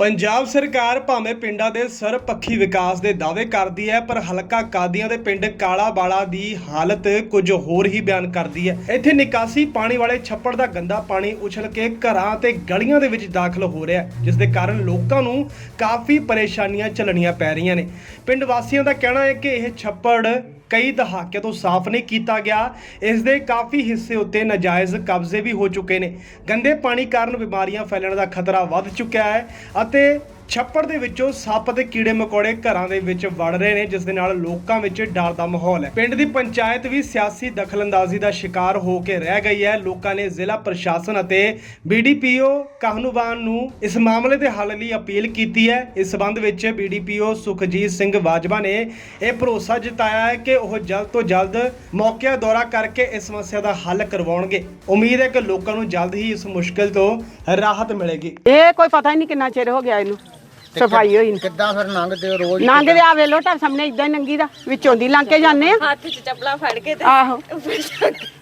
ਪੰਜਾਬ ਸਰਕਾਰ ਭਾਵੇਂ ਪਿੰਡਾਂ ਦੇ ਸਰਪੱਖੀ ਵਿਕਾਸ ਦੇ ਦਾਅਵੇ ਕਰਦੀ ਹੈ, ਪਰ ਹਲਕਾ ਕਾਦੀਆਂ ਦੇ ਪਿੰਡ ਕਾਲਾ ਬਾਲਾ ਦੀ ਹਾਲਤ ਕੁਝ ਹੋਰ ਹੀ ਬਿਆਨ ਕਰਦੀ ਹੈ। ਇੱਥੇ ਨਿਕਾਸੀ ਪਾਣੀ ਵਾਲੇ ਛੱਪੜ ਦਾ ਗੰਦਾ ਪਾਣੀ ਉਛਲ ਕੇ ਘਰਾਂ ਤੇ ਗਲੀਆਂ ਦੇ ਵਿੱਚ ਦਾਖਲ ਹੋ ਰਿਹਾ ਹੈ, ਜਿਸ ਦੇ ਕਾਰਨ ਲੋਕਾਂ ਨੂੰ ਕਾਫੀ ਪਰੇਸ਼ਾਨੀਆਂ ਝੱਲਣੀਆਂ ਪੈ ਰਹੀਆਂ ਨੇ। ਪਿੰਡ ਵਾਸੀਆਂ ਦਾ ਕਹਿਣਾ ਹੈ ਕਿ ਇਹ ਛੱਪੜ ਕਈ ਦਹਾਕਿਆਂ ਤੋਂ ਸਾਫ਼ ਨਹੀਂ ਕੀਤਾ ਗਿਆ। ਇਸ ਦੇ ਕਾਫੀ ਹਿੱਸੇ ਉੱਤੇ ਨਾਜਾਇਜ਼ ਕਬਜ਼ੇ ਵੀ ਹੋ ਚੁੱਕੇ ਨੇ। ਗੰਦੇ ਪਾਣੀ ਕਾਰਨ ਬਿਮਾਰੀਆਂ ਫੈਲਣ ਦਾ ਖਤਰਾ ਵੱਧ ਚੁੱਕਿਆ ਹੈ ਅਤੇ ਛੱਪੜ ਦੇ ਵਿੱਚੋਂ ਸੱਪ ਤੇ ਕੀੜੇ ਮਕੌੜੇ ਘਰਾਂ ਦੇ ਵਿੱਚ ਵੜ ਰਹੇ ਨੇ, ਜਿਸ ਦੇ ਨਾਲ ਲੋਕਾਂ ਵਿੱਚ ਡਰ ਦਾ ਮਾਹੌਲ ਹੈ। ਪਿੰਡ ਦੀ ਪੰਚਾਇਤ ਵੀ ਸਿਆਸੀ ਦਖਲਅੰਦਾਜ਼ੀ ਦਾ ਸ਼ਿਕਾਰ ਹੋ ਕੇ ਰਹਿ ਗਈ ਹੈ। ਲੋਕਾਂ ਨੇ ਜ਼ਿਲ੍ਹਾ ਪ੍ਰਸ਼ਾਸਨ ਅਤੇ ਬੀਡੀਪੀਓ ਕਾਹਨੂੰਵਾਨ ਨੂੰ ਇਸ ਮਾਮਲੇ ਦੇ ਹੱਲ ਲਈ ਅਪੀਲ ਕੀਤੀ ਹੈ। ਇਸ ਸਬੰਧ ਵਿੱਚ ਬੀਡੀਪੀਓ ਸੁਖਜੀਤ ਸਿੰਘ ਵਾਜਵਾ ਨੇ ਇਹ ਭਰੋਸਾ ਜਤਾਇਆ ਹੈ ਕਿ ਉਹ ਜਲਦ ਤੋਂ ਜਲਦ ਮੌਕੇ ਦੌਰਾ ਕਰਕੇ ਇਸ ਸਮੱਸਿਆ ਦਾ ਹੱਲ ਕਰਵਾਉਣਗੇ। ਉਮੀਦ ਹੈ ਕਿ ਲੋਕਾਂ ਨੂੰ ਜਲਦ ਹੀ ਇਸ ਮੁਸ਼ਕਲ ਤੋਂ ਰਾਹਤ ਮਿਲੇਗੀ। ਇਹ ਕੋਈ ਪਤਾ ਹੀ ਨਹੀਂ ਕਿੰਨਾ ਚਿਰ ਹੋ ਗਿਆ ਇਹਨੂੰ। ਸਫ਼ਾਈ ਹੋਈ ਨੂੰ। ਕਿੱਦਾਂ ਫਿਰ ਲੰਘਦੇ ਹੋ ਰੋਜ਼ ਲੰਘ ਦੇ ਆ ਵੇਲੋ ਤਾਂ ਸਾਹਮਣੇ ਇਦਾਂ ਹੀ ਲੰਗੀ ਦਾ ਵਿੱਚੋਂ ਦੀ ਲੰਘ ਕੇ ਜਾਂਦੇ ਆ। ਹੱਥ 'ਚ ਚੱਪਲਾਂ ਫੜ ਕੇ ਤੇ ਆਹੋ।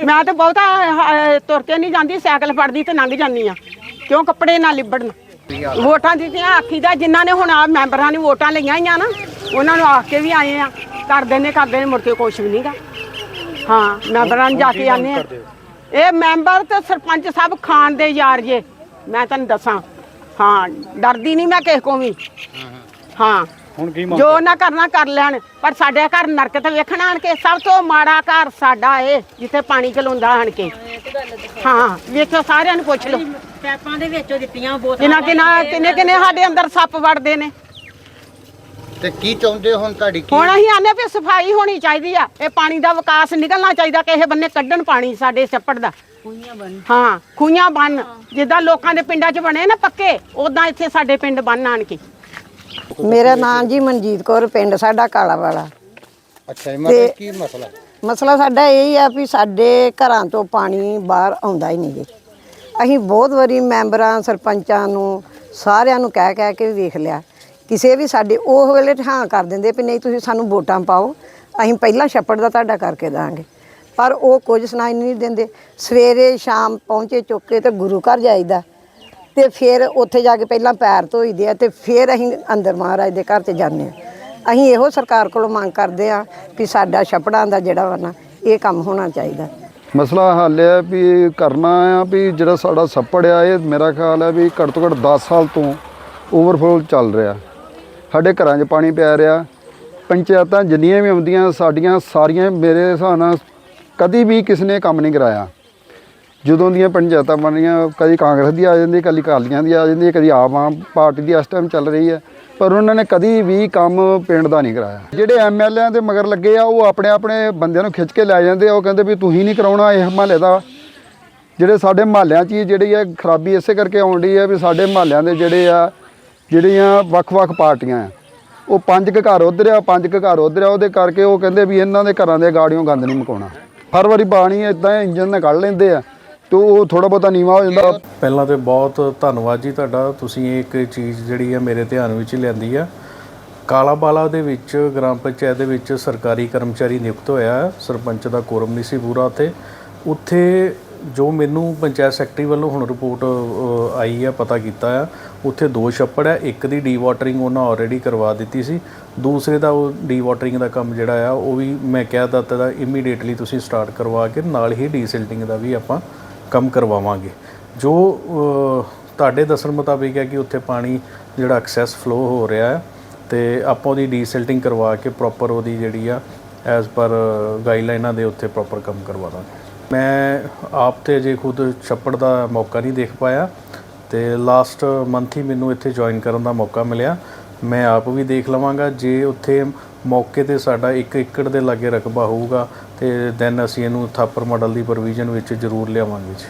ਮੈਂ ਤਾਂ ਬਹੁਤਾ ਅਹ, ਤੁਰ ਕੇ ਨਹੀਂ ਜਾਂਦੀ ਸਾਈਕਲ ਫੜਦੀ ਤੇ ਲੰਘ ਜਾਂਦੀ ਆ। ਕਿਉਂ ਕੱਪੜੇ ਨਾਲ ਲਿਬੜਨ? ਵੋਟਾਂ ਦਿੱਤੀਆਂ ਆਖੀ ਦਾ ਜਿਨ੍ਹਾਂ ਨੇ ਹੁਣ ਆ ਮੈਂਬਰਾਂ ਨੇ ਵੋਟਾਂ ਲਈਆਂ ਹੀ ਆ ਨਾ ਉਹਨਾਂ ਨੂੰ ਆਖ ਕੇ ਵੀ ਆਏ ਆ। ਕਰਦੇ ਨੇ ਕਰਦੇ ਨੇ ਮੁੜ ਕੇ ਕੁਛ ਵੀ ਨਹੀਂਗਾ ਹਾਂ ਮੈਂਬਰਾਂ ਨੂੰ ਜਾ ਕੇ ਆਨੇ ਆ। ਇਹ ਮੈਂਬਰ ਤੇ ਸਰਪੰਚ ਸਭ ਖਾਨ ਦੇ ਯਾਰ ਜੇ। ਮੈਂ ਤੁਹਾਨੂੰ ਦੱਸਾਂ ਹਾਂ ਡਰਦੀ ਨਹੀਂ ਮੈਂ ਕਿਸੇ ਕੋਲ ਵੀ। ਹਾਂ। ਹੁਣ ਕੀ ਜੋ ਨਾ ਕਰਨਾ ਕਰ ਲੈਣ ਪਰ ਸਾਡੇ ਘਰ ਨਰਕ ਤੇ ਵੇਖਣ ਆਣ ਕੇ ਸਭ ਤੋਂ ਮਾੜਾ ਘਰ ਸਾਡਾ ਏ ਜਿੱਥੇ ਪਾਣੀ ਚਲਾਉਂਦਾ ਆਣ ਕੇ। ਹਾਂ ਵੇਖੋ ਸਾਰਿਆਂ ਨੂੰ ਪੁੱਛ ਲਓ। ਪੈਪਾਂ ਦੇ ਵਿੱਚੋਂ ਦਿੱਤੀਆਂ ਬੋਤਲਾਂ ਕਿੰਨਾ ਕਿੰਨਾ ਕਿੰਨੇ ਕਿੰਨੇ ਸਾਡੇ ਅੰਦਰ ਸੱਪ ਵੜਦੇ ਨੇ। ਤੇ ਕੀ ਚਾਹੁੰਦੇ ਹੋ ਹੁਣ ਤੁਹਾਡੀ ਕੀ? ਹੁਣ ਅਸੀਂ ਆਨੇ ਵੀ ਸਫ਼ਾਈ ਹੋਣੀ ਚਾਹੀਦੀ ਆ। ਇਹ ਪਾਣੀ ਦਾ ਵਿਕਾਸ ਨਿਕਲਣਾ ਚਾਹੀਦਾ ਕਿਸੇ ਬੰਨੇ ਕੱਢਣ ਪਾਣੀ ਸਾਡੇ ਛੱਪੜ ਦਾ। ਹਾਂ ਖੂਹਾਂ ਬੰਨ ਜਿੱਦਾਂ ਲੋਕਾਂ ਦੇ ਪਿੰਡਾਂ 'ਚ ਬਣੇ ਨਾ ਪੱਕੇ ਉਦਾਂ ਇੱਥੇ ਸਾਡੇ ਪਿੰਡ ਬੰਨ ਆਣ ਕੇ ਮੇਰਾ ਨਾਮ ਜੀ ਮਨਜੀਤ ਕੌਰ ਪਿੰਡ ਸਾਡਾ ਕਾਲਾ ਵਾਲਾ। ਅੱਛਾ ਜੀ ਮਤਲਬ ਕੀ ਮਸਲਾ? ਮਸਲਾ ਸਾਡਾ ਇਹ ਹੀ ਆ ਵੀ ਸਾਡੇ ਘਰਾਂ ਤੋਂ ਪਾਣੀ ਬਾਹਰ ਆਉਂਦਾ ਹੀ ਨਹੀਂ ਜੀ। ਅਸੀਂ ਬਹੁਤ ਵਾਰੀ ਮੈਂਬਰਾਂ ਸਰਪੰਚਾਂ ਨੂੰ ਸਾਰਿਆਂ ਨੂੰ ਕਹਿ ਕਹਿ ਕੇ ਵੇਖ ਲਿਆ। ਕਿਸੇ ਵੀ ਸਾਡੇ ਉਹ ਵੇਲੇ ਹਾਂ ਕਰ ਦਿੰਦੇ ਵੀ ਨਹੀਂ ਤੁਸੀਂ ਸਾਨੂੰ ਵੋਟਾਂ ਪਾਓ। ਅਸੀਂ ਪਹਿਲਾਂ ਛੱਪੜ ਦਾ ਤੁਹਾਡਾ ਕਰਕੇ ਦਾਂਗੇ। ਪਰ ਉਹ ਕੁਝ ਸੁਣਾਈ ਨਹੀਂ ਦਿੰਦੇ। ਸਵੇਰੇ ਸ਼ਾਮ ਪਹੁੰਚੇ ਚੁੱਕ ਕੇ ਤੇ ਗੁਰੂ ਘਰ ਜਾਈਦਾ। ਤੇ ਫਿਰ ਉੱਥੇ ਜਾ ਕੇ ਪਹਿਲਾਂ ਪੈਰ ਧੋਈਦੇ ਆ ਤੇ ਫਿਰ ਅਸੀਂ ਅੰਦਰ ਮਹਾਰਾਜ ਦੇ ਘਰ ਤੇ ਜਾਂਦੇ ਆ। ਅਸੀਂ ਇਹੋ ਸਰਕਾਰ ਕੋਲੋਂ ਮੰਗ ਕਰਦੇ ਆ ਕਿ ਸਾਡਾ ਛਪੜਾਂ ਦਾ ਜਿਹੜਾ ਵਾ ਨਾ, ਇਹ ਕੰਮ ਹੋਣਾ ਚਾਹੀਦਾ। ਮਸਲਾ ਹੱਲ ਹੈ ਵੀ ਕਰਨਾ ਆ ਵੀ ਜਿਹੜਾ ਸਾਡਾ ਛੱਪੜ ਆ, ਇਹ ਮੇਰਾ ਖਿਆਲ ਹੈ ਵੀ ਘੱਟ ਤੋਂ ਘੱਟ 10 ਸਾਲ ਤੋਂ ਓਵਰਫਲੋ ਚੱਲ ਰਿਹਾ। ਸਾਡੇ ਘਰਾਂ 'ਚ ਪਾਣੀ ਪੈ ਰਿਹਾ। ਪੰਚਾਇਤਾਂ ਜਿੰਨੀਆਂ ਵੀ ਆਉਂਦੀਆਂ, ਸਾਡੀਆਂ ਸਾਰੀਆਂ ਮੇਰੇ ਹਿਸਾਬ ਨਾਲ ਕਦੀ ਵੀ ਕਿਸੇ ਨੇ ਕੰਮ ਨਹੀਂ ਕਰਾਇਆ। ਜਦੋਂ ਦੀਆਂ ਪੰਚਾਇਤਾਂ ਬਣ ਰਹੀਆਂ, ਕਦੀ ਕਾਂਗਰਸ ਦੀ ਆ ਜਾਂਦੀ, ਕਦੀ ਅਕਾਲੀਆਂ ਦੀ ਆ ਜਾਂਦੀ, ਕਦੀ ਆਮ ਆਮ ਪਾਰਟੀ ਦੀ ਇਸ ਟਾਈਮ ਚੱਲ ਰਹੀ ਹੈ। ਪਰ ਉਹਨਾਂ ਨੇ ਕਦੀ ਵੀ ਕੰਮ ਪਿੰਡ ਦਾ ਨਹੀਂ ਕਰਾਇਆ। ਜਿਹੜੇ ਐਮਐਲਏਆਂ ਦੇ ਮਗਰ ਲੱਗੇ ਆ, ਉਹ ਆਪਣੇ ਆਪਣੇ ਬੰਦਿਆਂ ਨੂੰ ਖਿੱਚ ਕੇ ਲੈ ਜਾਂਦੇ ਆ। ਉਹ ਕਹਿੰਦੇ ਵੀ ਤੁਸੀਂ ਨਹੀਂ ਕਰਾਉਣਾ ਇਹ ਮਹੱਲੇ ਦਾ। ਜਿਹੜੇ ਸਾਡੇ ਮਹੱਲਿਆਂ 'ਚ ਹੀ ਜਿਹੜੀ ਹੈ ਖਰਾਬੀ ਇਸੇ ਕਰਕੇ ਆਉਣ ਡਈ ਹੈ ਵੀ ਸਾਡੇ ਮਹੱਲਿਆਂ ਦੇ ਜਿਹੜੇ ਆ, ਜਿਹੜੀਆਂ ਵੱਖ-ਵੱਖ ਪਾਰਟੀਆਂ ਆ, ਉਹ ਪੰਜ ਕੁ ਘਰ ਉਧਰ ਆ, ਪੰਜ ਕੁ ਘਰ ਉਧਰ ਆ। ਉਹਦੇ ਕਰਕੇ ਉਹ ਕਹਿੰਦੇ ਵੀ ਇਹਨਾਂ ਦੇ ਘਰਾਂ ਦੇ ਗਾੜੀਆਂ ਗੰਦ ਨਹੀਂ ਮਕਾਉਣਾ। ਹਰ ਵਾਰੀ ਪਾਣੀ ਇਦਾਂ ਇੰਜਨ ਨਾਲ ਕੱਢ ਲੈਂਦੇ ਆ ਤੇ ਉਹ ਥੋੜਾ ਬਹੁਤਾ ਨੀਵਾ ਹੋ ਜਾਂਦਾ। ਪਹਿਲਾਂ ਤੇ ਬਹੁਤ ਧੰਨਵਾਦ ਜੀ ਤੁਹਾਡਾ। ਤੁਸੀਂ ਇਹ ਇੱਕ ਚੀਜ਼ ਜਿਹੜੀ ਆ ਮੇਰੇ ਧਿਆਨ ਵਿੱਚ ਲਿਆਂਦੀ ਆ। ਕਾਲਾਬਾਲਾ ਦੇ ਵਿੱਚ, ਗ੍ਰਾਮ ਪੰਚਾਇਤ ਦੇ ਵਿੱਚ ਸਰਕਾਰੀ ਕਰਮਚਾਰੀ ਨਿਯੁਕਤ ਹੋਇਆ ਹੈ। ਸਰਪੰਚ ਦਾ ਕੋਰਮ ਨਹੀਂ ਸੀ ਪੂਰਾ ਉੱਥੇ। ਉੱਥੇ ਜੋ ਮੈਨੂੰ ਪੰਚਾਇਤ ਸੈਕਟਰੀ ਵੱਲੋਂ ਹੁਣ ਰਿਪੋਰਟ ਆਈ ਆ, ਪਤਾ ਕੀਤਾ ਆ ਉੱਥੇ ਦੋ ਛੱਪੜ ਹੈ, ਇੱਕ ਦੀ ਡੀਵਾਟਰਿੰਗ ਉਹਨਾਂ ਆਲਰੇਡੀ ਕਰਵਾ ਦਿੱਤੀ ਸੀ, ਦੂਸਰੇ ਦਾ ਉਹ ਡੀਵਾਟਰਿੰਗ ਦਾ ਕੰਮ ਜਿਹੜਾ ਆ, ਉਹ ਵੀ ਮੈਂ ਕਹਿ ਦਿੱਤਾ ਦਾ ਇਮੀਡੀਏਟਲੀ ਤੁਸੀਂ ਸਟਾਰਟ ਕਰਵਾ ਕੇ ਨਾਲ ਹੀ ਡੀਸਿਲਟਿੰਗ ਦਾ ਵੀ ਆਪਾਂ ਕੰਮ ਕਰਵਾਵਾਂਗੇ। ਜੋ ਤੁਹਾਡੇ ਦੱਸਣ ਮੁਤਾਬਿਕ ਹੈ ਕਿ ਉੱਥੇ ਪਾਣੀ ਜਿਹੜਾ ਐਕਸੈਸ ਫਲੋ ਹੋ ਰਿਹਾ ਹੈ, ਤੇ ਆਪਾਂ ਉਹਦੀ ਡੀਸਿਲਟਿੰਗ ਕਰਵਾ ਕੇ ਪ੍ਰੋਪਰ ਉਹਦੀ ਜਿਹੜੀ ਆ ਐਜ਼ ਪਰ ਗਾਈਡਲਾਈਨਾਂ ਦੇ ਉੱਤੇ ਪ੍ਰੋਪਰ ਕੰਮ ਕਰਵਾ ਦਾਂਗੇ। ਮੈਂ ਆਪ ਤੇ ਜੇ ਖੁਦ ਛੱਪੜ ਦਾ ਮੌਕਾ ਨਹੀਂ ਦੇਖ ਪਾਇਆ ਤੇ ਲਾਸਟ ਮੰਥ ਹੀ ਮੈਨੂੰ ਇੱਥੇ ਜੁਆਇਨ ਕਰਨ ਦਾ ਮੌਕਾ ਮਿਲਿਆ। ਮੈਂ ਆਪ ਵੀ ਦੇਖ ਲਵਾਂਗਾ, ਜੇ ਉੱਥੇ ਮੌਕੇ ਤੇ ਸਾਡਾ 1 ਏਕੜ ਦੇ ਲਾਗੇ ਰਕਬਾ ਹੋਊਗਾ, ਤੇ ਦੈਨ ਅਸੀਂ ਇਹਨੂੰ ਥਾਪਰ ਮਾਡਲ ਦੀ ਪ੍ਰੋਵੀਜ਼ਨ ਵਿੱਚ ਜ਼ਰੂਰ ਲਿਆਵਾਂਗੇ ਜੀ।